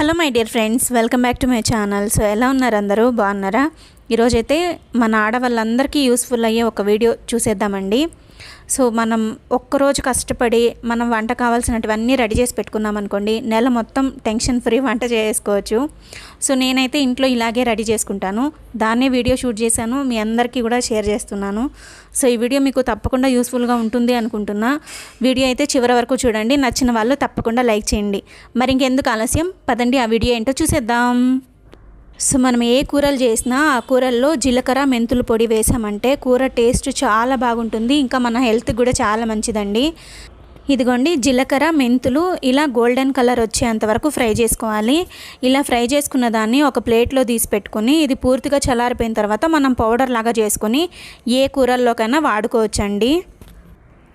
Hello my dear friends welcome back to my channel. So ఎలా ఉన్నారు అందరూ? బాగున్నారా? ఈరోజైతే మన ఆడవాళ్ళందరికీ యూస్ఫుల్ అయ్యే ఒక వీడియో చూసేద్దామండి. సో మనం ఒక్కరోజు కష్టపడి మనం వంట కావాల్సినటువన్నీ రెడీ చేసి పెట్టుకున్నాం అనుకోండి నెల మొత్తం టెన్షన్ ఫ్రీ వంట చేసుకోవచ్చు. సో నేనైతే ఇంట్లో ఇలాగే రెడీ చేసుకుంటాను. దాన్నే వీడియో షూట్ చేశాను మీ అందరికీ కూడా షేర్ చేస్తున్నాను. సో ఈ వీడియో మీకు తప్పకుండా యూస్ఫుల్గా ఉంటుంది అనుకుంటున్నా. వీడియో అయితే చివరి వరకు చూడండి నచ్చిన వాళ్ళు తప్పకుండా లైక్ చేయండి. మరి ఇంకెందుకు ఆలస్యం? పదండి ఆ వీడియో ఏంటో చూసేద్దాం. సో మనం ఏ కూరలు చేసినా ఆ కూరల్లో జీలకర్ర మెంతులు పొడి వేసామంటే కూర టేస్ట్ చాలా బాగుంటుంది. ఇంకా మన హెల్త్కి కూడా చాలా మంచిదండి. ఇదిగోండి జీలకర్ర మెంతులు ఇలా గోల్డెన్ కలర్ వచ్చేంత వరకు ఫ్రై చేసుకోవాలి. ఇలా ఫ్రై చేసుకున్న దాన్ని ఒక ప్లేట్లో తీసి పెట్టుకుని ఇది పూర్తిగా చల్లారిపోయిన తర్వాత మనం పౌడర్ లాగా చేసుకొని ఏ కూరల్లోకైనా వాడుకోవచ్చండి.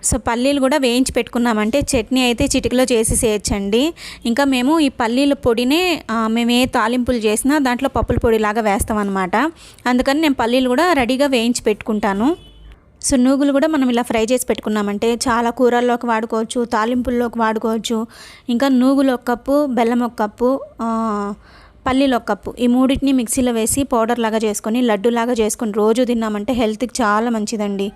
సో పల్లీలు కూడా వేయించి పెట్టుకున్నామంటే చట్నీ అయితే చిటికలో చేసేసేయచ్చండి ఇంకా మేము ఈ పల్లీల పొడినే మేము ఏ తాలింపులు చేసినా దాంట్లో పప్పుల పొడి లాగా అందుకని నేను పల్లీలు కూడా రెడీగా వేయించి పెట్టుకుంటాను. సో నూగులు కూడా మనం ఇలా ఫ్రై చేసి పెట్టుకున్నామంటే చాలా కూరల్లోకి వాడుకోవచ్చు తాలింపుల్లోకి వాడుకోవచ్చు. ఇంకా నూగులు ఒక కప్పు బెల్లం ఒక కప్పు పల్లీలు ఒక కప్పు. ఈ మూడింటిని మిక్సీలో వేసి పౌడర్ లాగా చేసుకొని లడ్డు లాగా చేసుకొని రోజు తిన్నామంటే హెల్త్కి చాలా మంచిదండి.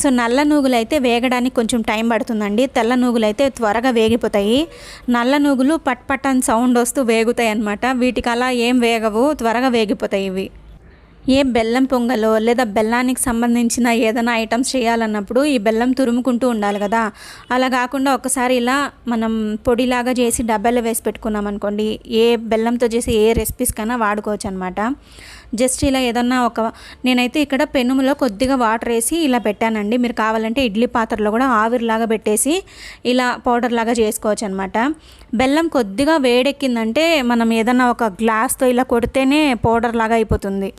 సో నల్ల నూగులు అయితే వేగడానికి కొంచెం టైం పడుతుందండి. తెల్ల నూగులు అయితే త్వరగా వేగిపోతాయి. నల్ల నూగులు పట్ పట్ అని సౌండ్ వస్తూ వేగుతాయి అన్నమాట వీటికి అలా ఏం వేగవు త్వరగా వేగిపోతాయి ఇవి. ఏ బెల్లం పొంగలో లేదా బెల్లానికి సంబంధించిన ఏదైనా ఐటమ్స్ చేయాలన్నప్పుడు ఈ బెల్లం తురుముకుంటూ ఉండాలి కదా. అలా కాకుండా ఒకసారి ఇలా మనం పొడిలాగా చేసి డబ్బాలో వేసి పెట్టుకున్నాం అనుకోండి ఏ బెల్లంతో చేసి ఏ రెసిపీస్ కన్నా వాడుకోవచ్చు అనమాట జస్ట్ ఇలా ఏదన్నా ఒక నేనైతే ఇక్కడ పెనుములో కొద్దిగా వాటర్ వేసి ఇలా పెట్టానండి. మీరు కావాలంటే ఇడ్లీ పాత్రలో కూడా ఆవిరిలాగా పెట్టేసి ఇలా పౌడర్ లాగా చేసుకోవచ్చు అనమాట బెల్లం కొద్దిగా వేడెక్కిందంటే మనం ఏదన్నా ఒక గ్లాస్తో ఇలా కొడితేనే పౌడర్ లాగా అయిపోతుంది.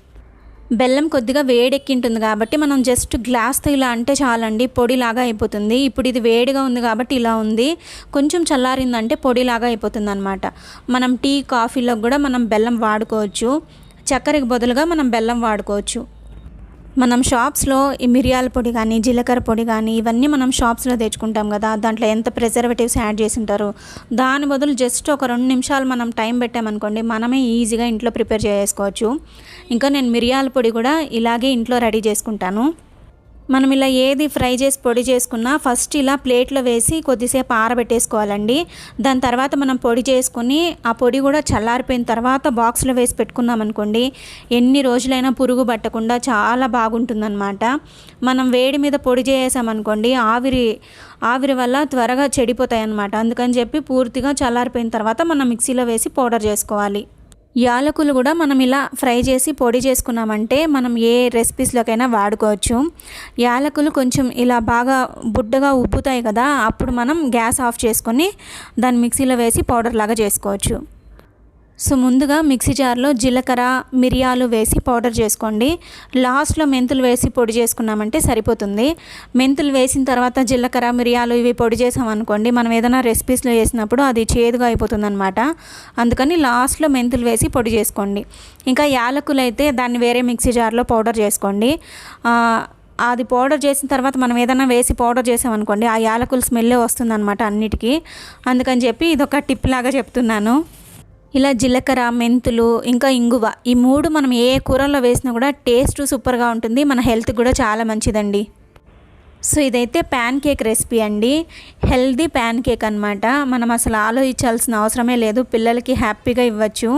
బెల్లం కొద్దిగా వేడెక్కింటుంది కాబట్టి మనం జస్ట్ గ్లాస్తో ఇలా అంటే చాలండి పొడిలాగా అయిపోతుంది. ఇప్పుడు ఇది వేడిగా ఉంది కాబట్టి ఇలా ఉంది. కొంచెం చల్లారిందంటే పొడిలాగా అయిపోతుంది అనమాట మనం టీ కాఫీలో కూడా మనం బెల్లం వాడుకోవచ్చు. చక్కెరకు బదులుగా మనం బెల్లం వాడుకోవచ్చు. మనం షాప్స్లో ఈ మిరియాల పొడి కానీ జీలకర్ర పొడి కానీ ఇవన్నీ మనం షాప్స్లో తెచ్చుకుంటాం కదా దాంట్లో ఎంత ప్రిజర్వేటివ్స్ యాడ్ చేసి ఉంటారు? దాని బదులు జస్ట్ ఒక రెండు నిమిషాలు మనం టైం పెట్టామనుకోండి మనమే ఈజీగా ఇంట్లో ప్రిపేర్ చేసుకోవచ్చు ఇంకా నేను మిరియాల పొడి కూడా ఇలాగే ఇంట్లో రెడీ చేసుకుంటాను. మనం ఇలా ఏది ఫ్రై చేసి పొడి చేసుకున్నా ఫస్ట్ ఇలా ప్లేట్లో వేసి కొద్దిసేపు ఆరబెట్టేసుకోవాలండి. దాని తర్వాత మనం పొడి చేసుకుని ఆ పొడి కూడా చల్లారిపోయిన తర్వాత బాక్స్లో వేసి పెట్టుకున్నాం అనుకోండి ఎన్ని రోజులైనా పురుగు పట్టకుండా చాలా బాగుంటుందన్నమాట. మనం వేడి మీద పొడి చేసామనుకోండి ఆవిరి ఆవిరి వల్ల త్వరగా చెడిపోతాయి అన్నమాట అందుకని చెప్పి పూర్తిగా చల్లారిపోయిన తర్వాత మనం మిక్సీలో వేసి పౌడర్ చేసుకోవాలి. యాలకులు కూడా మనం ఇలా ఫ్రై చేసి పొడి చేసుకున్నామంటే మనం ఏ రెసిపీస్లోకైనా వాడుకోవచ్చు. యాలకులు కొంచెం ఇలా బాగా బుడ్డగా ఉబ్బుతాయి కదా అప్పుడు మనం గ్యాస్ ఆఫ్ చేసుకొని దాన్ని మిక్సీలో వేసి పౌడర్ లాగా చేసుకోవచ్చు. సో ముందుగా మిక్సీ జార్లో జీలకర్ర మిరియాలు వేసి పౌడర్ చేసుకోండి. లాస్ట్లో మెంతులు వేసి పొడి చేసుకున్నామంటే సరిపోతుంది. మెంతులు వేసిన తర్వాత జీలకర్ర మిరియాలు ఇవి పొడి చేసామనుకోండి మనం ఏదైనా రెసిపీస్లో వేసినప్పుడు అది చేదుగా అయిపోతుంది అనమాట అందుకని లాస్ట్లో మెంతులు వేసి పొడి చేసుకోండి. ఇంకా యాలకులు అయితే దాన్ని వేరే మిక్సీ జార్లో పౌడర్ చేసుకోండి. అది పౌడర్ చేసిన తర్వాత మనం ఏదైనా వేసి పౌడర్ చేసామనుకోండి ఆ యాలకులు స్మెల్లే వస్తుందన్నమాట అన్నిటికీ. అందుకని చెప్పి ఇదొక టిప్ లాగా చెప్తున్నాను. ఇలా జీలకర్ర మెంతులు ఇంకా ఇంగువ. ఈ మూడు మనం ఏ కూరల్లో వేసినా కూడా టేస్ట్ సూపర్గా ఉంటుంది. మన హెల్త్ కూడా చాలా మంచిదండి. సో ఇదైతే ప్యాన్ కేక్ రెసిపీ అండి. హెల్దీ ప్యాన్ కేక్ అనమాట మనం అసలు ఆలోచించాల్సిన అవసరమే లేదు. పిల్లలకి హ్యాపీగా ఇవ్వచ్చు.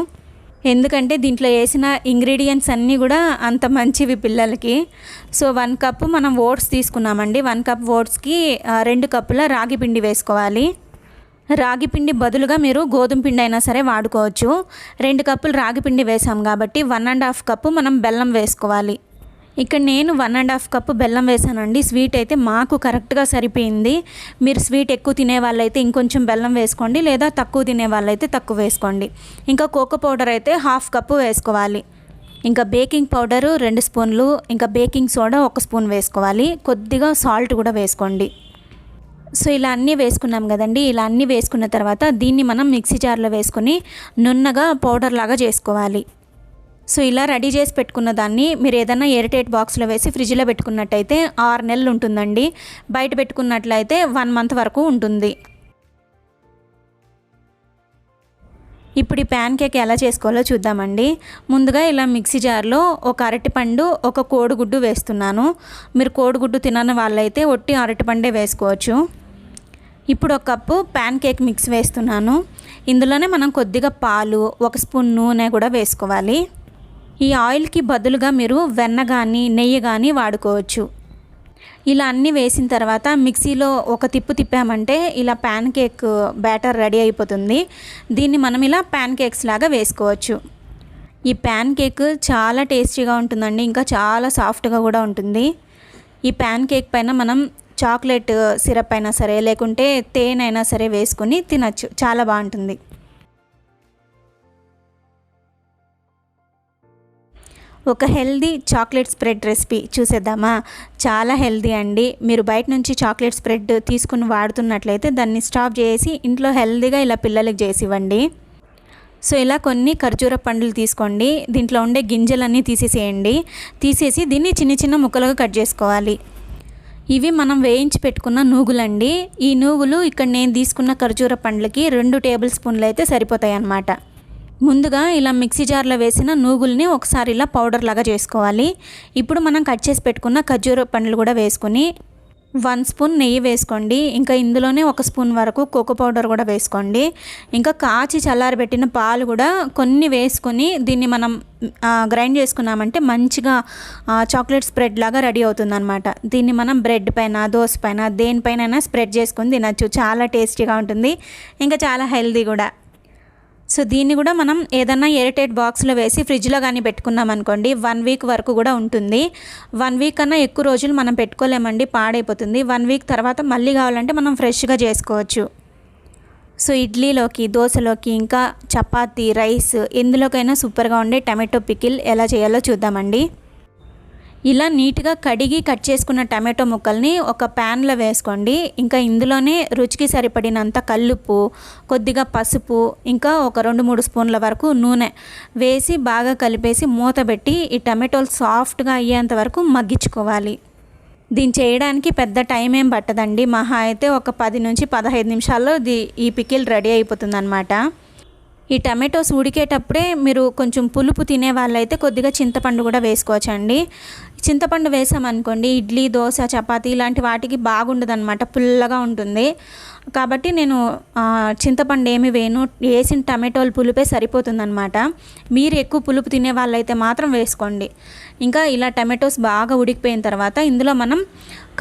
ఎందుకంటే దీంట్లో వేసిన ఇంగ్రీడియంట్స్ అన్నీ కూడా అంత మంచివి పిల్లలకి. సో వన్ కప్ మనం ఓట్స్ తీసుకున్నామండి. వన్ కప్ ఓట్స్కి రెండు కప్పుల రాగి పిండి వేసుకోవాలి. రాగి పిండి బదులుగా మీరు గోధుమ పిండి అయినా సరే వాడుకోవచ్చు. రెండు కప్పులు రాగి పిండి వేసాం కాబట్టి వన్ అండ్ హాఫ్ కప్పు మనం బెల్లం వేసుకోవాలి. ఇక్కడ నేను వన్ అండ్ హాఫ్ కప్పు బెల్లం వేసానండి. స్వీట్ అయితే మాకు కరెక్ట్గా సరిపోయింది. మీరు స్వీట్ ఎక్కువ తినే వాళ్ళైతే ఇంకొంచెం బెల్లం వేసుకోండి లేదా తక్కువ తినే వాళ్ళైతే తక్కువ వేసుకోండి. ఇంకా కోకో పౌడర్ అయితే హాఫ్ కప్పు వేసుకోవాలి. ఇంకా బేకింగ్ పౌడరు రెండు స్పూన్లు ఇంకా బేకింగ్ సోడా ఒక స్పూన్ వేసుకోవాలి. కొద్దిగా సాల్ట్ కూడా వేసుకోండి. సో ఇలా అన్నీ వేసుకున్నాం కదండి. ఇలా అన్నీ వేసుకున్న తర్వాత దీన్ని మనం మిక్సీ జార్లో వేసుకొని నున్నగా పౌడర్ లాగా చేసుకోవాలి. సో ఇలా రెడీ చేసి పెట్టుకున్న దాన్ని మీరు ఏదైనా ఎయిర్టైట్ బాక్స్లో వేసి ఫ్రిడ్జ్లో పెట్టుకున్నట్టయితే ఆరు నెలలు ఉంటుందండి. బయట పెట్టుకున్నట్లయితే వన్ మంత్ వరకు ఉంటుంది. ఇప్పుడు ఈ ప్యాన్ కేక్ ఎలా చేసుకోవాలో చూద్దామండి. ముందుగా ఇలా మిక్సీ జార్లో ఒక అరటిపండు ఒక కోడిగుడ్డు వేస్తున్నాను. మీరు కోడిగుడ్డు తినని వాళ్ళైతే ఒట్టి అరటిపండే వేసుకోవచ్చు. ఇప్పుడు ఒక కప్పు ప్యాన్ కేక్ మిక్స్ వేస్తున్నాను. ఇందులోనే మనం కొద్దిగా పాలు ఒక స్పూన్ నూనె కూడా వేసుకోవాలి. ఈ ఆయిల్కి బదులుగా మీరు వెన్న కానీ నెయ్యి కానీ వాడుకోవచ్చు. ఇలా అన్నీ వేసిన తర్వాత మిక్సీలో ఒక తిప్పు తిప్పామంటే ఇలా ప్యాన్ కేక్ బ్యాటర్ రెడీ అయిపోతుంది. దీన్ని మనం ఇలా ప్యాన్ కేక్స్ లాగా వేసుకోవచ్చు. ఈ ప్యాన్ కేక్ చాలా టేస్టీగా ఉంటుందండి. ఇంకా చాలా సాఫ్ట్గా కూడా ఉంటుంది. ఈ ప్యాన్ కేక్ పైన మనం చాక్లెట్ సిరప్ అయినా సరే లేకుంటే తేనె అయినా సరే వేసుకుని తినచ్చు. చాలా బాగుంటుంది. ఒక హెల్దీ చాక్లెట్ స్ప్రెడ్ రెసిపీ చూసేద్దామా? చాలా హెల్దీ అండి. మీరు బయట నుంచి చాక్లెట్ స్ప్రెడ్ తీసుకుని వాడుతున్నట్లయితే దాన్ని స్టాప్ చేసి ఇంట్లో హెల్దీగా ఇలా పిల్లలకి చేసి ఇవ్వండి సో ఇలా కొన్ని ఖర్జూర పండ్లు తీసుకోండి. దీంట్లో ఉండే గింజలన్నీ తీసేసేయండి. తీసేసి దీన్ని చిన్న చిన్న ముక్కలుగా కట్ చేసుకోవాలి. ఇవి మనం వేయించి పెట్టుకున్న నూగులండి. ఈ నూగులు ఇక్కడ నేను తీసుకున్న ఖర్జూర పండ్లకి రెండు టేబుల్ స్పూన్లు అయితే సరిపోతాయి అన్నమాట ముందుగా ఇలా మిక్సీ జార్లో వేసిన నూగుల్ని ఒకసారి ఇలా పౌడర్ లాగా చేసుకోవాలి. ఇప్పుడు మనం కట్ చేసి పెట్టుకున్న ఖర్జూర పండ్లు కూడా వేసుకొని వన్ స్పూన్ నెయ్యి వేసుకోండి. ఇంకా ఇందులోనే ఒక స్పూన్ వరకు కోకో పౌడర్ కూడా వేసుకోండి. ఇంకా కాచి చల్లారబెట్టిన పాలు కూడా కొన్ని వేసుకొని దీన్ని మనం గ్రైండ్ చేసుకున్నామంటే మంచిగా చాక్లెట్ స్ప్రెడ్ లాగా రెడీ అవుతుందన్నమాట. దీన్ని మనం బ్రెడ్ పైన దోశ పైన దేనిపైన స్ప్రెడ్ చేసుకొని తినచ్చు. చాలా టేస్టీగా ఉంటుంది. ఇంకా చాలా హెల్దీ కూడా. సో దీన్ని కూడా మనం ఏదన్నా ఎయిర్టైట్ బాక్స్లో వేసి ఫ్రిడ్జ్లో కానీ పెట్టుకున్నాం అనుకోండి వన్ వీక్ వరకు కూడా ఉంటుంది. వన్ వీక్ కన్నా ఎక్కువ రోజులు మనం పెట్టుకోలేమండి పాడైపోతుంది. వన్ వీక్ తర్వాత మళ్ళీ కావాలంటే మనం ఫ్రెష్గా చేసుకోవచ్చు. సో ఇడ్లీలోకి దోశలోకి ఇంకా చపాతీ రైస్ ఎందులోకైనా సూపర్గా ఉండే టమాటో పికిల్ ఎలా చేయాలో చూద్దామండి. ఇలా నీట్గా కడిగి కట్ చేసుకున్న టమాటో ముక్కల్ని ఒక ప్యాన్లో వేసుకోండి. ఇంకా ఇందులోనే రుచికి సరిపడినంత కల్లుప్పు కొద్దిగా పసుపు ఇంకా ఒక రెండు మూడు స్పూన్ల వరకు నూనె వేసి బాగా కలిపేసి మూత పెట్టి ఈ టమాటోలు సాఫ్ట్గా అయ్యేంత వరకు మగ్గించుకోవాలి. దీన్ని చేయడానికి పెద్ద టైం ఏం పట్టదండి. మహా అయితే ఒక పది నుంచి పదహైదు నిమిషాల్లో ది ఈ పికిల్ రెడీ అయిపోతుందన్నమాట. ఈ టమాటోస్ ఉడికేటప్పుడే మీరు కొంచెం పులుపు తినే వాళ్ళైతే కొద్దిగా చింతపండు కూడా వేసుకోవచ్చండి. చింతపండు వేసామనుకోండి ఇడ్లీ దోశ చపాతీ ఇలాంటి వాటికి బాగుండదు అనమాట పుల్లగా ఉంటుంది. కాబట్టి నేను చింతపండు ఏమి వేను వేసిన టమాటోలు పులుపే సరిపోతుందన్నమాట. మీరు ఎక్కువ పులుపు తినే వాళ్ళైతే మాత్రం వేసుకోండి. ఇంకా ఇలా టమాటోస్ బాగా ఉడికిపోయిన తర్వాత ఇందులో మనం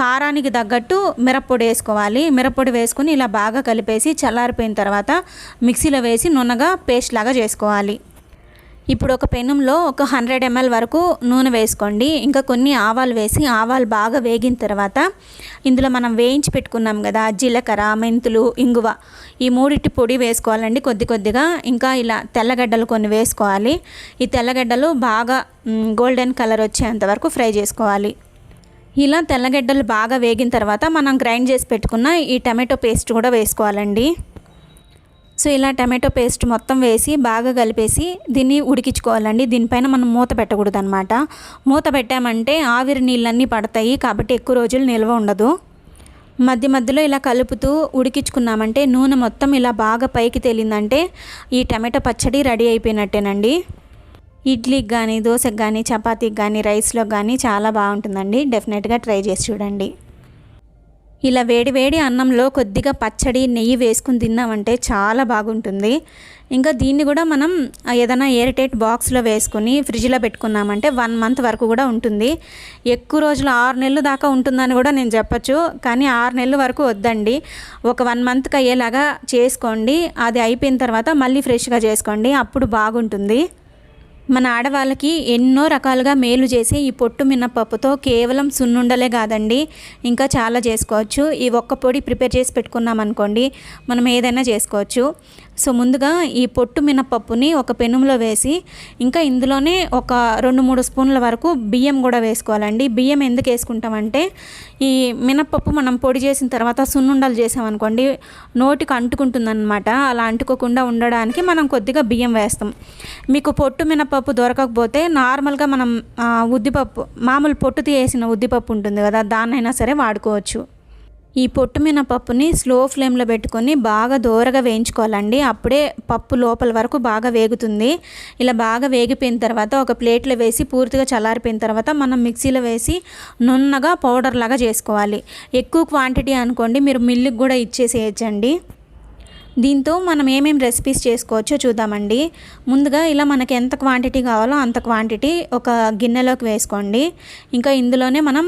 కారానికి తగ్గట్టు మిరప్పొడి వేసుకోవాలి. మిరప్పొడి వేసుకొని ఇలా బాగా కలిపేసి చల్లారిపోయిన తర్వాత మిక్సీలో వేసి నున్నగా పేస్ట్ లాగా చేసుకోవాలి. ఇప్పుడు ఒక పెనంలో ఒక హండ్రెడ్ ఎంఎల్ వరకు నూనె వేసుకోండి. ఇంకా కొన్ని ఆవాలు వేసి ఆవాలు బాగా వేగిన తర్వాత ఇందులో మనం వేయించి పెట్టుకున్నాం కదా జీలకర్ర మెంతులు ఇంగువ ఈ మూడిటి పొడి వేసుకోవాలండి కొద్ది కొద్దిగా. ఇంకా ఇలా తెల్లగడ్డలు కొన్ని వేసుకోవాలి. ఈ తెల్లగడ్డలు బాగా గోల్డెన్ కలర్ వచ్చేంత వరకు ఫ్రై చేసుకోవాలి. ఇలా తెల్లగడ్డలు బాగా వేగిన తర్వాత మనం గ్రైండ్ చేసి పెట్టుకున్న ఈ టమాటో పేస్ట్ కూడా వేసుకోవాలండి. సో ఇలా టమాటో పేస్ట్ మొత్తం వేసి బాగా కలిపేసి దీన్ని ఉడికించుకోవాలండి. దీనిపైన మనం మూత పెట్టకూడదు అనమాట మూత పెట్టామంటే ఆవిరి నీళ్ళన్నీ పడతాయి కాబట్టి ఎక్కువ రోజులు నిల్వ ఉండదు. మధ్య మధ్యలో ఇలా కలుపుతూ ఉడికించుకున్నామంటే నూనె మొత్తం ఇలా బాగా పైకి తేలిందంటే ఈ టమాటో పచ్చడి రెడీ అయిపోయినట్టేనండి. ఇడ్లీకి కానీ దోశకి కానీ చపాతీకి కానీ రైస్లో కానీ చాలా బాగుంటుందండి. డెఫినెట్గా ట్రై చేసి చూడండి. ఇలా వేడి వేడి అన్నంలో కొద్దిగా పచ్చడి నెయ్యి వేసుకుని తిన్నామంటే చాలా బాగుంటుంది. ఇంకా దీన్ని కూడా మనం ఏదైనా ఎయిర్టైట్ బాక్స్లో వేసుకుని ఫ్రిడ్జ్లో పెట్టుకున్నామంటే వన్ మంత్ వరకు కూడా ఉంటుంది. ఎక్కువ రోజులు ఆరు నెలలు దాకా ఉంటుందని కూడా నేను చెప్పచ్చు. కానీ ఆరు నెలల వరకు వద్దండి. ఒక వన్ మంత్కి అయ్యేలాగా చేసుకోండి. అది అయిపోయిన తర్వాత మళ్ళీ ఫ్రెష్గా చేసుకోండి. అప్పుడు బాగుంటుంది. మన ఆడవాళ్ళకి ఎన్నో రకాలుగా మేలు చేసి ఈ పొట్టు మినపప్పుతో కేవలం సున్నుండలే కాదండి. ఇంకా చాలా చేసుకోవచ్చు. ఈ ఒక్క పొడి ప్రిపేర్ చేసి పెట్టుకున్నాం అనుకోండి మనం ఏదైనా చేసుకోవచ్చు. సో ముందుగా ఈ పొట్టు మినపప్పుని ఒక పెనుములో వేసి ఇంకా ఇందులోనే ఒక రెండు మూడు స్పూన్ల వరకు బియ్యం కూడా వేసుకోవాలండి. బియ్యం ఎందుకు వేసుకుంటామంటే ఈ మినపప్పు మనం పొడి చేసిన తర్వాత సున్నుండలు చేసామనుకోండి నోటికి అంటుకుంటుందన్నమాట. అలా అంటుకోకుండా ఉండడానికి మనం కొద్దిగా బియ్యం వేస్తాం. మీకు పొట్టు మినపప్పు దొరకకపోతే నార్మల్గా మనం ఉద్దిపప్పు మామూలు పొట్టు తీసిన ఉద్దిపప్పు ఉంటుంది కదా దాన్నైనా సరే వాడుకోవచ్చు. ఈ పొట్టు మినపప్పుని స్లో ఫ్లేమ్లో పెట్టుకొని బాగా దోరగా వేయించుకోవాలండి. అప్పుడే పప్పు లోపల వరకు బాగా వేగుతుంది. ఇలా బాగా వేగిపోయిన తర్వాత ఒక ప్లేట్లో వేసి పూర్తిగా చల్లారిపోయిన తర్వాత మనం మిక్సీలో వేసి నున్నగా పౌడర్ లాగా చేసుకోవాలి. ఎక్కువ క్వాంటిటీ అనుకోండి మీరు మిల్లుకి కూడా ఇచ్చేసేయచ్చండి. దీంతో మనం ఏమేమి రెసిపీస్ చేసుకోవచ్చో చూద్దామండి. ముందుగా ఇలా మనకి ఎంత క్వాంటిటీ కావాలో అంత క్వాంటిటీ ఒక గిన్నెలోకి వేసుకోండి. ఇంకా ఇందులోనే మనం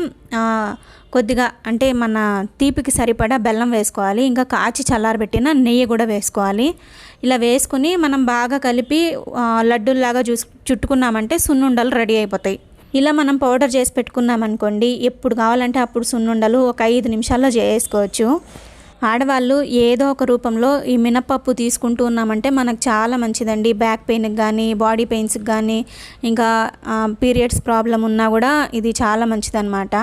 కొద్దిగా అంటే మన తీపికి సరిపడా బెల్లం వేసుకోవాలి ఇంకా కాచి చల్లారబెట్టిన నెయ్యి కూడా వేసుకోవాలి. ఇలా వేసుకుని మనం బాగా కలిపి లడ్డూల్లాగా చూసు చుట్టుకున్నామంటే సున్నుండలు రెడీ అయిపోతాయి. ఇలా మనం పౌడర్ చేసి పెట్టుకున్నామనుకోండి ఎప్పుడు కావాలంటే అప్పుడు సున్నుండలు ఒక ఐదు నిమిషాల్లో చేసుకోవచ్చు ఆడవాళ్ళు ఏదో ఒక రూపంలో ఈ మినపప్పు తీసుకుంటూ ఉన్నామంటే మనకు చాలా మంచిదండి. బ్యాక్ పెయిన్కి కానీ బాడీ పెయిన్స్కి కానీ ఇంకా పీరియడ్స్ ప్రాబ్లం ఉన్నా కూడా ఇది చాలా మంచిదన్నమాట.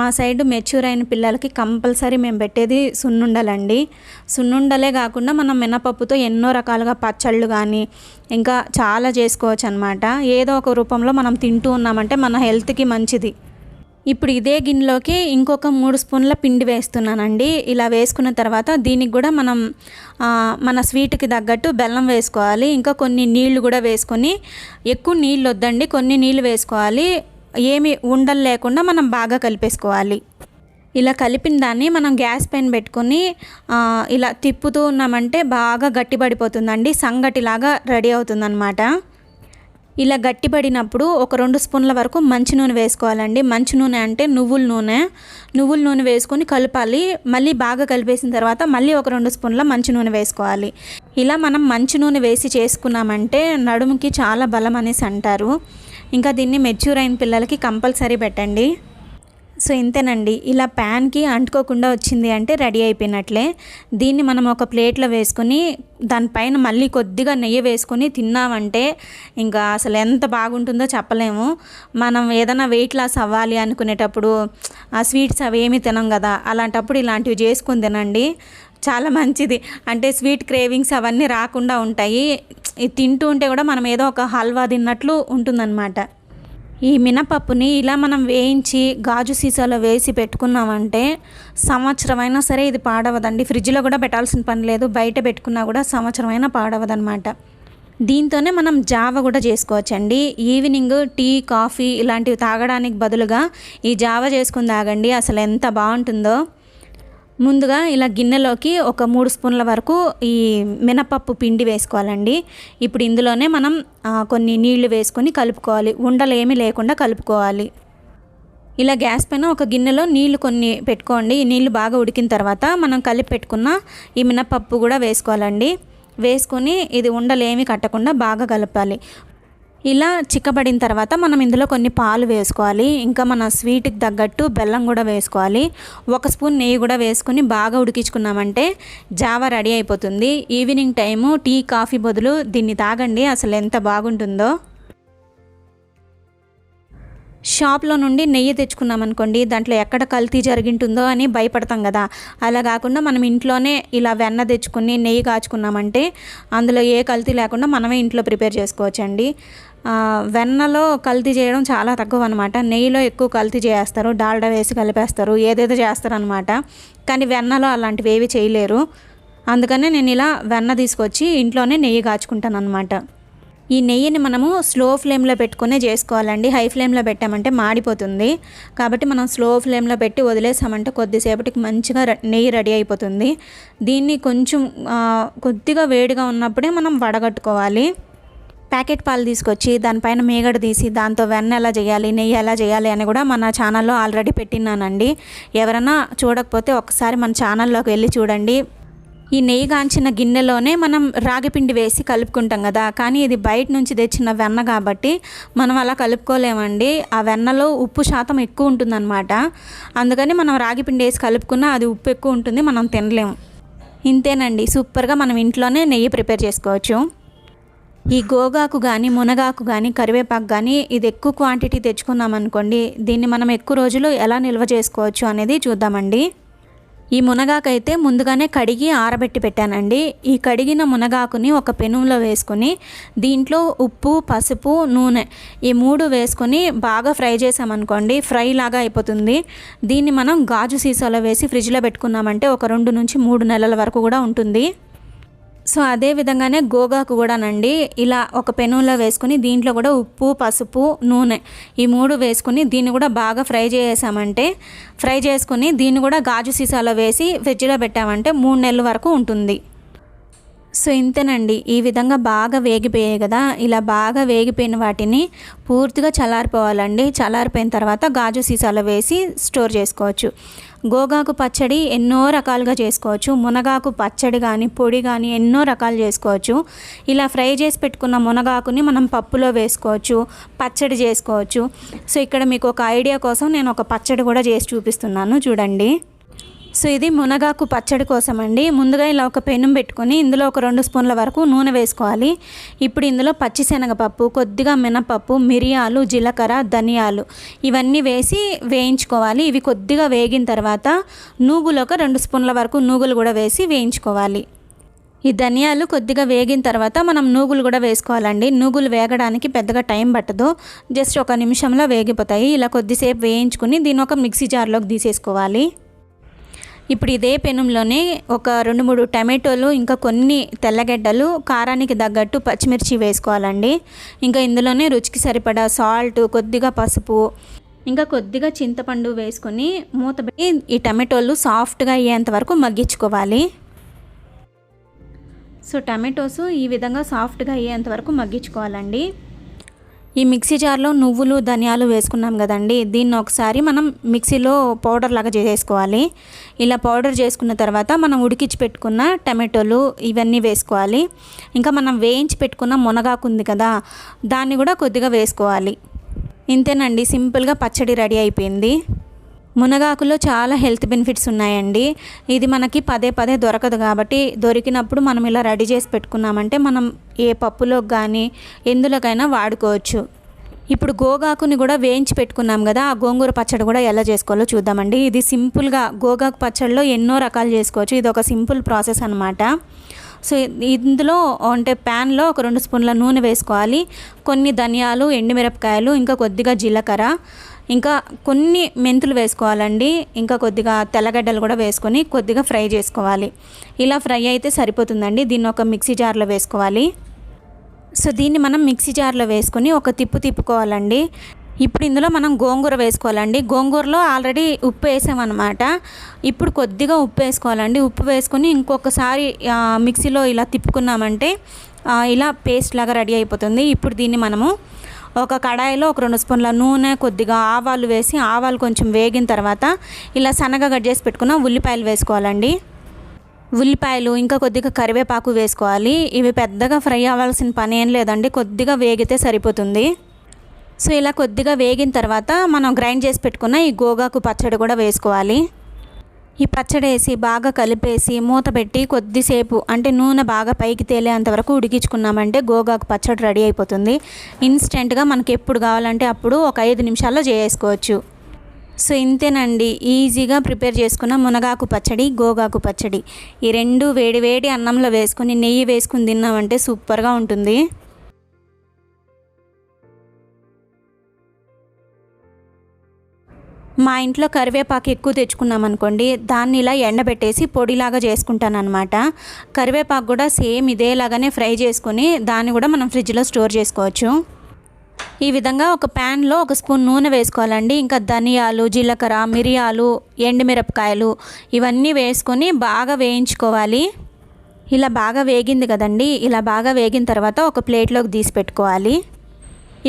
మా సైడ్ మెచ్యూర్ అయిన పిల్లలకి కంపల్సరీ మేము పెట్టేది సున్నుండలండి. సున్నుండలే కాకుండా మనం మినపప్పుతో ఎన్నో రకాలుగా పచ్చళ్ళు కానీ ఇంకా చాలా చేసుకోవచ్చు అనమాట ఏదో ఒక రూపంలో మనం తింటూ ఉన్నామంటే మన హెల్త్కి మంచిది. ఇప్పుడు ఇదే గిన్నెలోకి ఇంకొక మూడు స్పూన్ల పిండి వేస్తున్నానండి. ఇలా వేసుకున్న తర్వాత దీనికి కూడా మనం మన స్వీట్కి తగ్గట్టు బెల్లం వేసుకోవాలి. ఇంకా కొన్ని నీళ్ళు కూడా వేసుకొని ఎక్కువ నీళ్ళు వద్దండి కొన్ని నీళ్ళు వేసుకోవాలి. ఏమి ఉండలు లేకుండా మనం బాగా కలిపేసుకోవాలి. ఇలా కలిపిన దాన్ని మనం గ్యాస్ పైన పెట్టుకొని ఇలా తిప్పుతూ ఉన్నామంటే బాగా గట్టిపడిపోతుందండి. సంగటిలాగా రెడీ అవుతుందన్నమాట. ఇలా గట్టిపడినప్పుడు ఒక రెండు స్పూన్ల వరకు మంచి నూనె వేసుకోవాలండి. మంచి నూనె అంటే నువ్వుల నూనె. నువ్వుల నూనె వేసుకొని కలపాలి. మళ్ళీ బాగా కలిపేసిన తర్వాత మళ్ళీ ఒక రెండు స్పూన్ల మంచి నూనె వేసుకోవాలి. ఇలా మనం మంచి నూనె వేసి చేసుకున్నామంటే నడుముకి చాలా బలం అనేసి అంటారు. ఇంకా దీన్ని మెచ్యూర్ అయిన పిల్లలకి కంపల్సరీ పెట్టండి. సో ఇంతేనండి. ఇలా ప్యాన్కి అంటుకోకుండా వచ్చింది అంటే రెడీ అయిపోయినట్లే. దీన్ని మనం ఒక ప్లేట్లో వేసుకొని దానిపైన మళ్ళీ కొద్దిగా నెయ్యి వేసుకొని తిన్నామంటే ఇంకా అసలు ఎంత బాగుంటుందో చెప్పలేము. మనం ఏదైనా వెయిట్ లాస్ అవ్వాలి అనుకునేటప్పుడు ఆ స్వీట్స్ అవి ఏమీ తినం కదా అలాంటప్పుడు ఇలాంటివి చేసుకొని తినండి. చాలా మంచిది. అంటే స్వీట్ క్రేవింగ్స్ అవన్నీ రాకుండా ఉంటాయి. తింటూ ఉంటే కూడా మనం ఏదో ఒక హల్వా తిన్నట్లు ఉంటుందన్నమాట. ఈ మినపప్పుని ఇలా మనం వేయించి గాజు సీసాలో వేసి పెట్టుకున్నామంటే సంవత్సరమైనా సరే ఇది పాడవదండి. ఫ్రిడ్జ్లో కూడా పెట్టాల్సిన పని లేదు. బయట పెట్టుకున్నా కూడా సంవత్సరమైనా పాడవదనమాట దీంతోనే మనం జావ కూడా చేసుకోవచ్చండి. ఈవినింగ్ టీ కాఫీ ఇలాంటివి తాగడానికి బదులుగా ఈ జావ చేసుకుని తాగండి. అసలు ఎంత బాగుంటుందో. ముందుగా ఇలా గిన్నెలోకి ఒక మూడు స్పూన్ల వరకు ఈ మినపప్పు పిండి వేసుకోవాలండి. ఇప్పుడు ఇందులోనే మనం కొన్ని నీళ్ళు వేసుకొని కలుపుకోవాలి. ఉండలు ఏమీ లేకుండా కలుపుకోవాలి. ఇలా గ్యాస్ పైన ఒక గిన్నెలో నీళ్ళు కొన్ని పెట్టుకోండి. ఈ నీళ్ళు బాగా ఉడికిన తర్వాత మనం కలిపి పెట్టుకున్న ఈ మినపప్పు కూడా వేసుకోవాలండి. వేసుకొని ఇది ఉండలేమి కట్టకుండా బాగా కలపాలి. ఇలా చిక్కబడిన తర్వాత మనం ఇందులో కొన్ని పాలు వేసుకోవాలి. ఇంకా మన స్వీట్కి తగ్గట్టు బెల్లం కూడా వేసుకోవాలి. ఒక స్పూన్ నెయ్యి కూడా వేసుకొని బాగా ఉడికించుకున్నామంటే జావా రెడీ అయిపోతుంది. ఈవినింగ్ టైము టీ కాఫీ బదులు దీన్ని తాగండి. అసలు ఎంత బాగుంటుందో. షాప్లో నుండి నెయ్యి తెచ్చుకున్నాం అనుకోండి దాంట్లో ఎక్కడ కల్తీ జరిగింటుందో అని భయపడతాం కదా. అలా కాకుండా మనం ఇంట్లోనే ఇలా వెన్న తెచ్చుకుని నెయ్యి కాచుకున్నామంటే అందులో ఏ కల్తీ లేకుండా మనమే ఇంట్లో ప్రిపేర్ చేసుకోవచ్చండి. వెన్నలో కల్తీ చేయడం చాలా తక్కువ అనమాట నెయ్యిలో ఎక్కువ కల్తీ చేస్తారు. డాల్డా వేసి కలిపేస్తారు. ఏదేదో చేస్తారనమాట. కానీ వెన్నలో అలాంటివి ఏవి చేయలేరు. అందుకనే నేను ఇలా వెన్న తీసుకొచ్చి ఇంట్లోనే నెయ్యి కాచుకుంటాను అనమాట ఈ నెయ్యిని మనము స్లో ఫ్లేమ్లో పెట్టుకునే చేసుకోవాలండి. హై ఫ్లేమ్లో పెట్టామంటే మాడిపోతుంది. కాబట్టి మనం స్లో ఫ్లేమ్లో పెట్టి వదిలేసామంటే కొద్దిసేపటికి మంచిగా నెయ్యి రెడీ అయిపోతుంది. దీన్ని కొంచెం కొద్దిగా వేడిగా ఉన్నప్పుడే మనం వడగట్టుకోవాలి. ప్యాకెట్ పాలు తీసుకొచ్చి దానిపైన మేగడ తీసి దాంతో వెన్న ఎలా చేయాలి నెయ్యి ఎలా చేయాలి అని కూడా మన ఛానల్లో ఆల్రెడీ పెట్టినానండి ఎవరైనా చూడకపోతే ఒకసారి మన ఛానల్లోకి వెళ్ళి చూడండి. ఈ నెయ్యి కాంచిన గిన్నెలోనే మనం రాగిపిండి వేసి కలుపుకుంటాం కదా కానీ ఇది బయట నుంచి తెచ్చిన వెన్న కాబట్టి మనం అలా కలుపుకోలేమండి. ఆ వెన్నలో ఉప్పు శాతం ఎక్కువ ఉంటుందన్నమాట. అందుకని మనం రాగిపిండి వేసి కలుపుకున్నా అది ఉప్పు ఎక్కువ ఉంటుంది మనం తినలేము ఇంతేనండి సూపర్గా మనం ఇంట్లోనే నెయ్యి ప్రిపేర్ చేసుకోవచ్చు. ఈ గోగాకు కానీ మునగాకు కానీ కరివేపాకు కానీ ఇది ఎక్కువ క్వాంటిటీ తెచ్చుకున్నాం అనుకోండి దీన్ని మనం ఎక్కువ రోజులు ఎలా నిల్వ చేసుకోవచ్చు అనేది చూద్దామండి. ఈ మునగాకైతే ముందుగానే కడిగి ఆరబెట్టి పెట్టానండి. ఈ కడిగిన మునగాకుని ఒక పెనులో వేసుకొని దీంట్లో ఉప్పు పసుపు నూనె ఈ మూడు వేసుకొని బాగా ఫ్రై చేసామనుకోండి ఫ్రై లాగా అయిపోతుంది. దీన్ని మనం గాజు సీసాలో వేసి ఫ్రిడ్జ్లో పెట్టుకున్నామంటే ఒక రెండు నుంచి మూడు నెలల వరకు కూడా ఉంటుంది. సో అదే విధంగానే గోగాకు కూడానండి ఇలా ఒక పెనులో వేసుకుని దీంట్లో కూడా ఉప్పు పసుపు నూనె ఈ మూడు వేసుకుని దీన్ని కూడా బాగా ఫ్రై చేసామంటే ఫ్రై చేసుకుని దీన్ని కూడా గాజు సీసాలో వేసి ఫ్రిడ్జ్లో పెట్టామంటే మూడు నెలల వరకు ఉంటుంది. సో ఇంతేనండి. ఈ విధంగా బాగా వేగిపోయాయి కదా. ఇలా బాగా వేగిపోయిన వాటిని పూర్తిగా చల్లారిపోవాలండి. చల్లారిపోయిన తర్వాత గాజు సీసాలో వేసి స్టోర్ చేసుకోవచ్చు. గోగాకు పచ్చడి ఎన్నో రకాలుగా చేసుకోవచ్చు. మునగాకు పచ్చడి కానీ పొడి కానీ ఎన్నో రకాలు చేసుకోవచ్చు. ఇలా ఫ్రై చేసి పెట్టుకున్న మునగాకుని మనం పప్పులో వేసుకోవచ్చు. పచ్చడి చేసుకోవచ్చు. సో ఇక్కడ మీకు ఒక ఐడియా కోసం నేను ఒక పచ్చడి కూడా చేసి చూపిస్తున్నాను. చూడండి. సో ఇది మునగాకు పచ్చడి కోసం అండి ముందుగా ఇలా ఒక పెనం పెట్టుకొని ఇందులో ఒక రెండు స్పూన్ల వరకు నూనె వేసుకోవాలి. ఇప్పుడు ఇందులో పచ్చిశనగపప్పు కొద్దిగా మినపప్పు మిరియాలు జీలకర్ర ధనియాలు ఇవన్నీ వేసి వేయించుకోవాలి. ఇవి కొద్దిగా వేగిన తర్వాత నూగులు ఒక రెండు స్పూన్ల వరకు నూగులు కూడా వేసి వేయించుకోవాలి. ఈ ధనియాలు కొద్దిగా వేగిన తర్వాత మనం నూగులు కూడా వేసుకోవాలండి. నూగులు వేగడానికి పెద్దగా టైం పట్టదు. జస్ట్ ఒక నిమిషంలో వేగిపోతాయి. ఇలా కొద్దిసేపు వేయించుకుని దీని ఒక మిక్సీ జార్లోకి తీసేసుకోవాలి. ఇప్పుడు ఇదే పెనంలోనే ఒక రెండు మూడు టమాటోలు ఇంకా కొన్ని తెల్లగడ్డలు కారానికి తగ్గట్టు పచ్చిమిర్చి వేసుకోవాలండి. ఇంకా ఇందులోనే రుచికి సరిపడా సాల్ట్ కొద్దిగా పసుపు ఇంకా కొద్దిగా చింతపండు వేసుకొని మూత ఈ టమాటోలు సాఫ్ట్గా అయ్యేంత వరకు మగ్గించుకోవాలి. సో టమాటోస్ ఈ విధంగా సాఫ్ట్గా అయ్యేంత వరకు మగ్గించుకోవాలండి. ఈ మిక్సీ జార్లో నువ్వులు ధనియాలు వేసుకున్నాం కదండి. దీన్ని ఒకసారి మనం మిక్సీలో పౌడర్ లాగా చేసుకోవాలి. ఇలా పౌడర్ చేసుకున్న తర్వాత మనం ఉడికించి పెట్టుకున్న టమాటోలు ఇవన్నీ వేసుకోవాలి. ఇంకా మనం వేయించి పెట్టుకున్న మునగాకు ఉంది కదా దాన్ని కూడా కొద్దిగా వేసుకోవాలి. ఇంతేనండి సింపుల్గా పచ్చడి రెడీ అయిపోయింది. మునగాకులో చాలా హెల్త్ బెనిఫిట్స్ ఉన్నాయండి. ఇది మనకి పదే పదే దొరకదు కాబట్టి దొరికినప్పుడు మనం ఇలా రెడీ చేసి పెట్టుకున్నామంటే మనం ఏ పప్పులోకి కానీ ఎందులోకైనా వాడుకోవచ్చు. ఇప్పుడు గోగాకుని కూడా వేయించి పెట్టుకున్నాం కదా ఆ గోంగూర పచ్చడి కూడా ఎలా చేసుకోవాలో చూద్దామండి. ఇది సింపుల్గా గోగాకు పచ్చడిలో ఎన్నో రకాలు చేసుకోవచ్చు. ఇది ఒక సింపుల్ ప్రాసెస్ అనమాట సో ఇందులో అంటే ప్యాన్లో ఒక రెండు స్పూన్ల నూనె వేసుకోవాలి. కొన్ని ధనియాలు ఎండుమిరపకాయలు ఇంకా కొద్దిగా జీలకర్ర ఇంకా కొన్ని మెంతులు వేసుకోవాలండి. ఇంకా కొద్దిగా తెల్లగడ్డలు కూడా వేసుకొని కొద్దిగా ఫ్రై చేసుకోవాలి. ఇలా ఫ్రై అయితే సరిపోతుందండి. దీన్ని ఒక మిక్సీ జార్లో వేసుకోవాలి. సో దీన్ని మనం మిక్సీ జార్లో వేసుకొని ఒక తిప్పు తిప్పుకోవాలండి. ఇప్పుడు ఇందులో మనం గోంగూర వేసుకోవాలండి. గోంగూరలో ఆల్రెడీ ఉప్పు వేసామన్నమాట. ఇప్పుడు కొద్దిగా ఉప్పు వేసుకోవాలండి. ఉప్పు వేసుకొని ఇంకొకసారి మిక్సీలో ఇలా తిప్పుకున్నామంటే ఇలా పేస్ట్ లాగా రెడీ అయిపోతుంది. ఇప్పుడు దీన్ని మనము ఒక కడాయిలో ఒక రెండు స్పూన్ల నూనె కొద్దిగా ఆవాలు వేసి ఆవాలు కొంచెం వేగిన తర్వాత ఇలా సన్నగా కట్ చేసి పెట్టుకున్న ఉల్లిపాయలు వేసుకోవాలండి. ఉల్లిపాయలు ఇంకా కొద్దిగా కరివేపాకు వేసుకోవాలి. ఇవి పెద్దగా ఫ్రై అవ్వాల్సిన పని ఏం లేదండి. కొద్దిగా వేగితే సరిపోతుంది. సో ఇలా కొద్దిగా వేగిన తర్వాత మనం గ్రైండ్ చేసి పెట్టుకున్న ఈ గోగాకు పచ్చడి కూడా వేసుకోవాలి. ఈ పచ్చడి వేసి బాగా కలిపేసి మూత పెట్టి కొద్దిసేపు అంటే నూనె బాగా పైకి తేలేంత వరకు ఉడికించుకున్నామంటే గోగాకు పచ్చడి రెడీ అయిపోతుంది. ఇన్స్టెంట్గా మనకి ఎప్పుడు కావాలంటే అప్పుడు ఒక ఐదు నిమిషాల్లో చేసుకోవచ్చు సో ఇంతేనండి. ఈజీగా ప్రిపేర్ చేసుకున్న మునగాకు పచ్చడి గోగాకు పచ్చడి. ఈ రెండు వేడి వేడి అన్నంలో వేసుకొని నెయ్యి వేసుకుని తిన్నామంటే సూపర్గా ఉంటుంది. మా ఇంట్లో కరివేపాకు ఎక్కువ తెచ్చుకున్నాం అనుకోండి దాన్ని ఇలా ఎండబెట్టేసి పొడిలాగా చేసుకుంటాను అనమాట కరివేపాకు కూడా సేమ్ ఇదేలాగానే ఫ్రై చేసుకుని దాన్ని కూడా మనం ఫ్రిడ్జ్లో స్టోర్ చేసుకోవచ్చు. ఈ విధంగా ఒక ప్యాన్లో ఒక స్పూన్ నూనె వేసుకోవాలండి. ఇంకా ధనియాలు జీలకర్ర మిరియాలు ఎండుమిరపకాయలు ఇవన్నీ వేసుకొని బాగా వేయించుకోవాలి. ఇలా బాగా వేగింది కదండి ఇలా బాగా వేగిన తర్వాత ఒక ప్లేట్లోకి తీసి పెట్టుకోవాలి.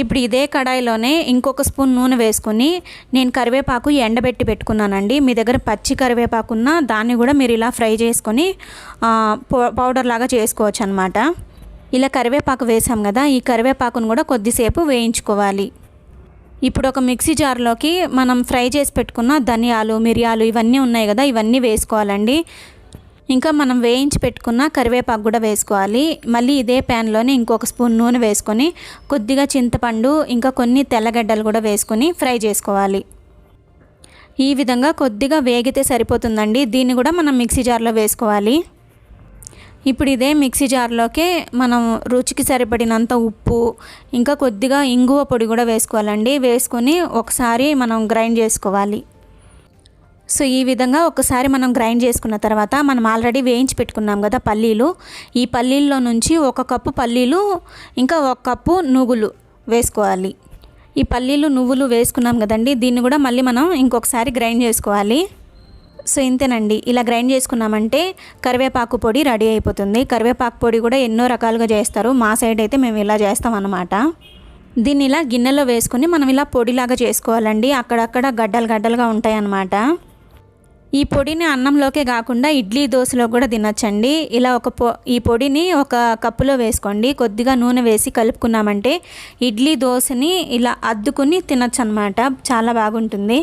ఇప్పుడు ఇదే కడాయిలోనే ఇంకొక స్పూన్ నూనె వేసుకొని నేను కరివేపాకు ఎండబెట్టి పెట్టుకున్నానండి. మీ దగ్గర పచ్చి కరివేపాకు ఉన్నా దాన్ని కూడా మీరు ఇలా ఫ్రై చేసుకొని పౌడర్ లాగా చేసుకోవచ్చు అనమాట ఇలా కరివేపాకు వేసాం కదా ఈ కరివేపాకును కూడా కొద్దిసేపు వేయించుకోవాలి. ఇప్పుడు ఒక మిక్సీ జార్లోకి మనం ఫ్రై చేసి పెట్టుకున్న ధనియాలు మిరియాలు ఇవన్నీ ఉన్నాయి కదా ఇవన్నీ వేసుకోవాలండి. ఇంకా మనం వేయించి పెట్టుకున్న కరివేపాకు కూడా వేసుకోవాలి. మళ్ళీ ఇదే ప్యాన్లోనే ఇంకొక స్పూన్ నూనె వేసుకొని కొద్దిగా చింతపండు ఇంకా కొన్ని తెల్లగడ్డలు కూడా వేసుకొని ఫ్రై చేసుకోవాలి. ఈ విధంగా కొద్దిగా వేగితే సరిపోతుందండి. దీన్ని కూడా మనం మిక్సీ జార్లో వేసుకోవాలి. ఇప్పుడు ఇదే మిక్సీ జార్లోకే మనం రుచికి సరిపడినంత ఉప్పు ఇంకా కొద్దిగా ఇంగువ పొడి కూడా వేసుకోవాలండి. వేసుకొని ఒకసారి మనం గ్రైండ్ చేసుకోవాలి. సో ఈ విధంగా ఒకసారి మనం గ్రైండ్ చేసుకున్న తర్వాత మనం ఆల్రెడీ వేయించి పెట్టుకున్నాం కదా పల్లీలు. ఈ పల్లీల్లో నుంచి ఒక కప్పు పల్లీలు ఇంకా ఒక కప్పు నువ్వులు వేసుకోవాలి. ఈ పల్లీలు నువ్వులు వేసుకున్నాం కదండి దీన్ని కూడా మళ్ళీ మనం ఇంకొకసారి గ్రైండ్ చేసుకోవాలి. సో ఇంతేనండి ఇలా గ్రైండ్ చేసుకున్నామంటే కరివేపాకు పొడి రెడీ అయిపోతుంది. కరివేపాకు పొడి కూడా ఎన్నో రకాలుగా చేస్తారు. మా సైడ్ అయితే మేము ఇలా చేస్తాం అన్నమాట. దీన్ని ఇలా గిన్నెలో వేసుకొని మనం ఇలా పొడిలాగా చేసుకోవాలండి. అక్కడక్కడ గడ్డలు గడ్డలుగా ఉంటాయన్నమాట. ఈ పొడిని అన్నంలోకే కాకుండా ఇడ్లీ దోశలో కూడా తినచ్చండి. ఇలా ఒక పొ ఈ పొడిని ఒక కప్పులో వేసుకోండి. కొద్దిగా నూనె వేసి కలుపుకున్నామంటే ఇడ్లీ దోశని ఇలా అద్దుకుని తినచ్చు అనమాట చాలా బాగుంటుంది.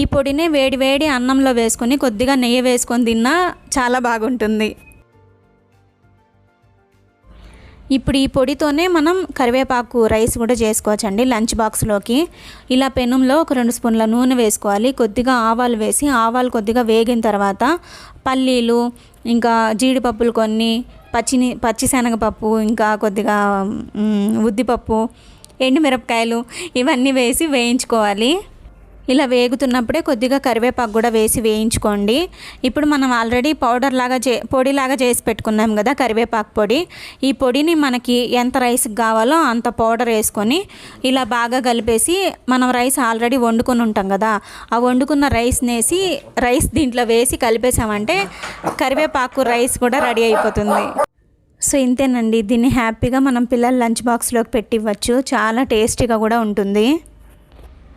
ఈ పొడిని వేడి వేడి అన్నంలో వేసుకొని కొద్దిగా నెయ్యి వేసుకొని తిన్నా చాలా బాగుంటుంది. ఇప్పుడు ఈ పొడితోనే మనం కరివేపాకు రైస్ కూడా చేసుకోవచ్చండి లంచ్ బాక్స్లోకి. ఇలా పెనంలో ఒక రెండు స్పూన్ల నూనె వేసుకోవాలి కొద్దిగా ఆవాలు వేసి ఆవాలు కొద్దిగా వేగిన తర్వాత పల్లీలు ఇంకా జీడిపప్పులు కొన్ని పచ్చిని పచ్చిశనగపప్పు ఇంకా కొద్దిగా ఉద్దిపప్పు ఎండుమిరపకాయలు ఇవన్నీ వేసి వేయించుకోవాలి. ఇలా వేగుతున్నప్పుడే కొద్దిగా కరివేపాకు కూడా వేసి వేయించుకోండి. ఇప్పుడు మనం ఆల్రెడీ పౌడర్ లాగా చే పొడిలాగా చేసి పెట్టుకున్నాం కదా కరివేపాకు పొడి. ఈ పొడిని మనకి ఎంత రైస్కి కావాలో అంత పౌడర్ వేసుకొని ఇలా బాగా కలిపేసి మనం రైస్ ఆల్రెడీ వండుకొని ఉంటాం కదా ఆ వండుకున్న రైస్ని వేసి రైస్ దీంట్లో వేసి కలిపేసామంటే కరివేపాకు రైస్ కూడా రెడీ అయిపోతుంది. సో ఇంతేనండి దీన్ని హ్యాపీగా మనం పిల్లల లంచ్ బాక్స్లోకి పెట్టి ఇవ్వచ్చు చాలా టేస్టీగా కూడా ఉంటుంది.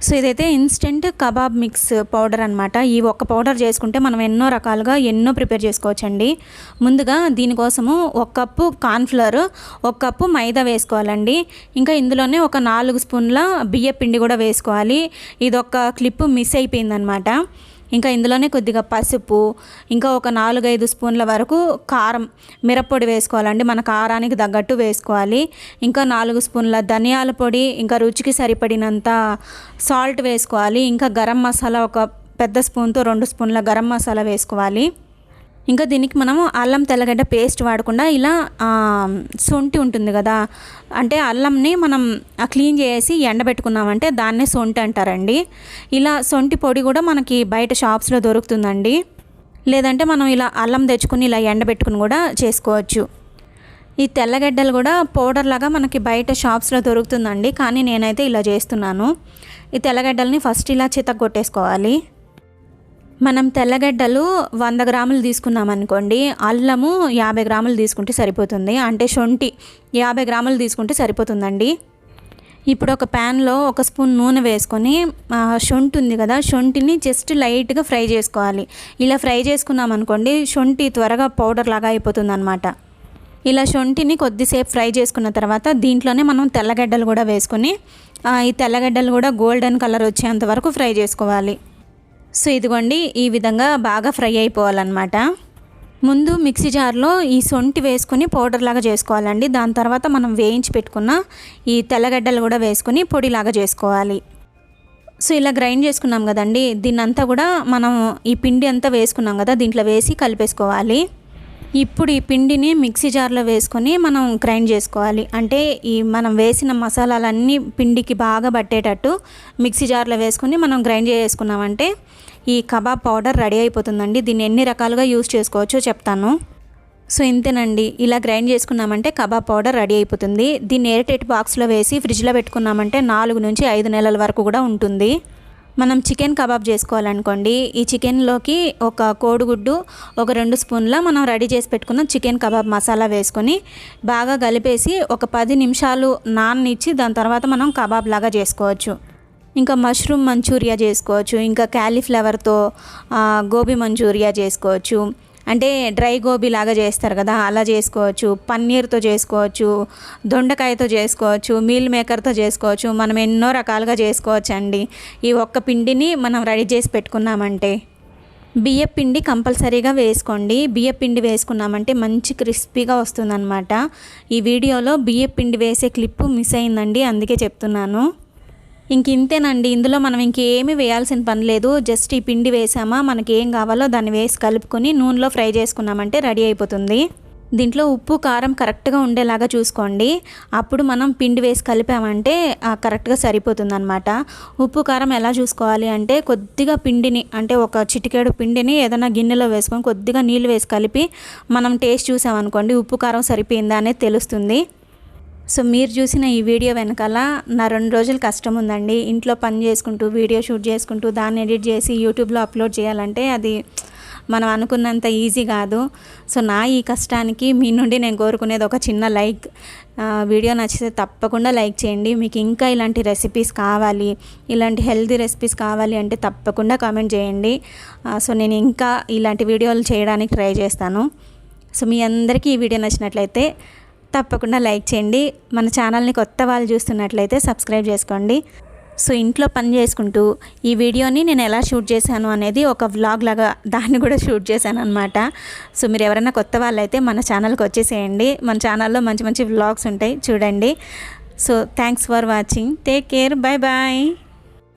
సో ఇదైతే ఇన్స్టెంట్ కబాబ్ మిక్స్ పౌడర్ అనమాట ఈ ఒక్క పౌడర్ చేసుకుంటే మనం ఎన్నో రకాలుగా ఎన్నో ప్రిపేర్ చేసుకోవచ్చండి. ముందుగా దీనికోసము ఒక కప్పు కార్న్ఫ్లవర్ ఒక కప్పు మైదా వేసుకోవాలండి. ఇంకా ఇందులోనే ఒక నాలుగు స్పూన్ల బియ్య పిండి కూడా వేసుకోవాలి. ఇది ఒక క్లిప్ మిస్ అయిపోయిందనమాట ఇంకా ఇందులోనే కొద్దిగా పసుపు ఇంకా ఒక నాలుగైదు స్పూన్ల వరకు కారం మిరప్పొడి వేసుకోవాలండి. మన కారానికి తగ్గట్టు వేసుకోవాలి. ఇంకా నాలుగు స్పూన్ల ధనియాల పొడి ఇంకా రుచికి సరిపడినంత సాల్ట్ వేసుకోవాలి. ఇంకా గరం మసాలా ఒక పెద్ద స్పూన్తో రెండు స్పూన్ల గరం మసాలా వేసుకోవాలి. ఇంకా దీనికి మనము అల్లం తెల్లగడ్డ పేస్ట్ వాడకుండా ఇలా సొంటి ఉంటుంది కదా అంటే అల్లంని మనం క్లీన్ చేసి ఎండబెట్టుకున్నామంటే దాన్నే సొంటి అంటారండి. ఇలా సొంటి పొడి కూడా మనకి బయట షాప్స్లో దొరుకుతుందండి. లేదంటే మనం ఇలా అల్లం తెచ్చుకుని ఇలా ఎండబెట్టుకుని కూడా చేసుకోవచ్చు. ఈ తెల్లగడ్డలు కూడా పౌడర్ లాగా మనకి బయట షాప్స్లో దొరుకుతుందండి. కానీ నేనైతే ఇలా చేస్తున్నాను. ఈ తెల్లగడ్డల్ని ఫస్ట్ ఇలా చితక్ కొట్టేసుకోవాలి మనం తెల్లగడ్డలు వంద గ్రాములు తీసుకున్నాం అనుకోండి అల్లము యాభై గ్రాములు తీసుకుంటే సరిపోతుంది. అంటే శొంఠి యాభై గ్రాములు తీసుకుంటే సరిపోతుందండి. ఇప్పుడు ఒక ప్యాన్లో ఒక స్పూన్ నూనె వేసుకొని శొంఠి ఉంది కదా శొంఠిని జస్ట్ లైట్గా ఫ్రై చేసుకోవాలి. ఇలా ఫ్రై చేసుకున్నాం అనుకోండి శొంఠి త్వరగా పౌడర్ లాగా అయిపోతుంది అనమాట ఇలా శొంఠిని కొద్దిసేపు ఫ్రై చేసుకున్న తర్వాత దీంట్లోనే మనం తెల్లగడ్డలు కూడా వేసుకొని ఈ తెల్లగడ్డలు కూడా గోల్డెన్ కలర్ వచ్చేంత వరకు ఫ్రై చేసుకోవాలి. సో ఇదిగోండి ఈ విధంగా బాగా ఫ్రై అయిపోవాలన్నమాట. ముందు మిక్సీ జార్లో ఈ సొంటి వేసుకుని పౌడర్ లాగా చేసుకోవాలండి. దాని తర్వాత మనం వేయించి పెట్టుకున్న ఈ తెల్లగడ్డలు కూడా వేసుకొని పొడిలాగా చేసుకోవాలి. సో ఇలా గ్రైండ్ చేసుకున్నాం కదండి దీన్నంతా కూడా మనం ఈ పిండి అంతా వేసుకున్నాం కదా దీంట్లో వేసి కలిపేసుకోవాలి. ఇప్పుడు ఈ పిండిని మిక్సీ జార్లో వేసుకొని మనం గ్రైండ్ చేసుకోవాలి. అంటే ఈ మనం వేసిన మసాలాలన్నీ పిండికి బాగా పట్టేటట్టు మిక్సీ జార్లో వేసుకొని మనం గ్రైండ్ చేసుకున్నామంటే ఈ కబాబ్ పౌడర్ రెడీ అయిపోతుందండి. దీన్ని ఎన్ని రకాలుగా యూస్ చేసుకోవచ్చో చెప్తాను. సో ఇంతేనండి. ఇలా గ్రైండ్ చేసుకున్నామంటే కబాబ్ పౌడర్ రెడీ అయిపోతుంది. దీన్ని ఎయిర్టైట్ బాక్స్లో వేసి ఫ్రిడ్జ్లో పెట్టుకున్నామంటే నాలుగు నుంచి ఐదు నెలల వరకు కూడా ఉంటుంది. మనం చికెన్ కబాబ్ చేసుకోవాలనుకోండి. ఈ చికెన్లోకి ఒక కోడిగుడ్డు ఒక రెండు స్పూన్ల మనం రెడీ చేసి పెట్టుకున్న చికెన్ కబాబ్ మసాలా వేసుకొని బాగా కలిపేసి ఒక పది నిమిషాలు నాననిచ్చి దాని తర్వాత మనం కబాబ్ లాగా చేసుకోవచ్చు. ఇంకా మష్రూమ్ మంచూరియా చేసుకోవచ్చు ఇంకా క్యాలీఫ్లవర్తో గోబీ మంచూరియా చేసుకోవచ్చు. అంటే డ్రై గోబీ లాగా చేస్తారు కదా అలా చేసుకోవచ్చు. పన్నీర్తో చేసుకోవచ్చు దొండకాయతో చేసుకోవచ్చు మీల్ మేకర్తో చేసుకోవచ్చు మనం ఎన్నో రకాలుగా చేసుకోవచ్చు అండి ఈ ఒక్క పిండిని మనం రెడీ చేసి పెట్టుకున్నామంటే బియ్య పిండి కంపల్సరీగా వేసుకోండి. బియ్య పిండి వేసుకున్నామంటే మంచి క్రిస్పీగా వస్తుందన్నమాట. ఈ వీడియోలో బియ్య పిండి వేసే క్లిప్పు మిస్ అయిందండి అందుకే చెప్తున్నాను. ఇంక ఇంతేనండి. ఇందులో మనం ఇంకేమి వేయాల్సిన పని లేదు. జస్ట్ ఈ పిండి వేసామా మనకి ఏం కావాలో దాన్ని వేసి కలుపుకొని నూనెలో ఫ్రై చేసుకున్నామంటే రెడీ అయిపోతుంది. దీంట్లో ఉప్పు కారం కరెక్ట్గా ఉండేలాగా చూసుకోండి. అప్పుడు మనం పిండి వేసి కలిపామంటే కరెక్ట్గా సరిపోతుంది అనమాట ఉప్పు కారం ఎలా చూసుకోవాలి అంటే కొద్దిగా పిండిని అంటే ఒక చిటికేడు పిండిని ఏదైనా గిన్నెలో వేసుకొని కొద్దిగా నీళ్ళు వేసి కలిపి మనం టేస్ట్ చూసామనుకోండి ఉప్పు కారం సరిపోయిందా అనేది తెలుస్తుంది. సో మీరు చూసిన ఈ వీడియో వెనకాల నా రెండు రోజులు కష్టం ఉందండి. ఇంట్లో పని చేసుకుంటూ వీడియో షూట్ చేసుకుంటూ దాన్ని ఎడిట్ చేసి యూట్యూబ్లో అప్లోడ్ చేయాలంటే అది మనం అనుకున్నంత ఈజీ కాదు. సో నా ఈ కష్టానికి మీ నుండి నేను కోరుకునేది ఒక చిన్న లైక్. వీడియో నచ్చితే తప్పకుండా లైక్ చేయండి. మీకు ఇంకా ఇలాంటి రెసిపీస్ కావాలి ఇలాంటి హెల్తీ రెసిపీస్ కావాలి అంటే తప్పకుండా కామెంట్ చేయండి. సో నేను ఇంకా ఇలాంటి వీడియోలు చేయడానికి ట్రై చేస్తాను. సో మీ అందరికీ ఈ వీడియో నచ్చినట్లయితే తప్పకుండా లైక్ చేయండి. మన ఛానల్ని కొత్త వాళ్ళు చూస్తున్నట్లయితే సబ్స్క్రైబ్ చేసుకోండి. సో ఇంట్లో పని చేసుకుంటూ ఈ వీడియోని నేను ఎలా షూట్ చేశాను అనేది ఒక వ్లాగ్ లాగా దాన్ని కూడా షూట్ చేశాను అనమాట సో మీరు ఎవరైనా కొత్త వాళ్ళైతే మన ఛానల్కి వచ్చేసేయండి. మన ఛానల్లో మంచి మంచి వ్లాగ్స్ ఉంటాయి. చూడండి. So thanks for watching. Take care. Bye bye.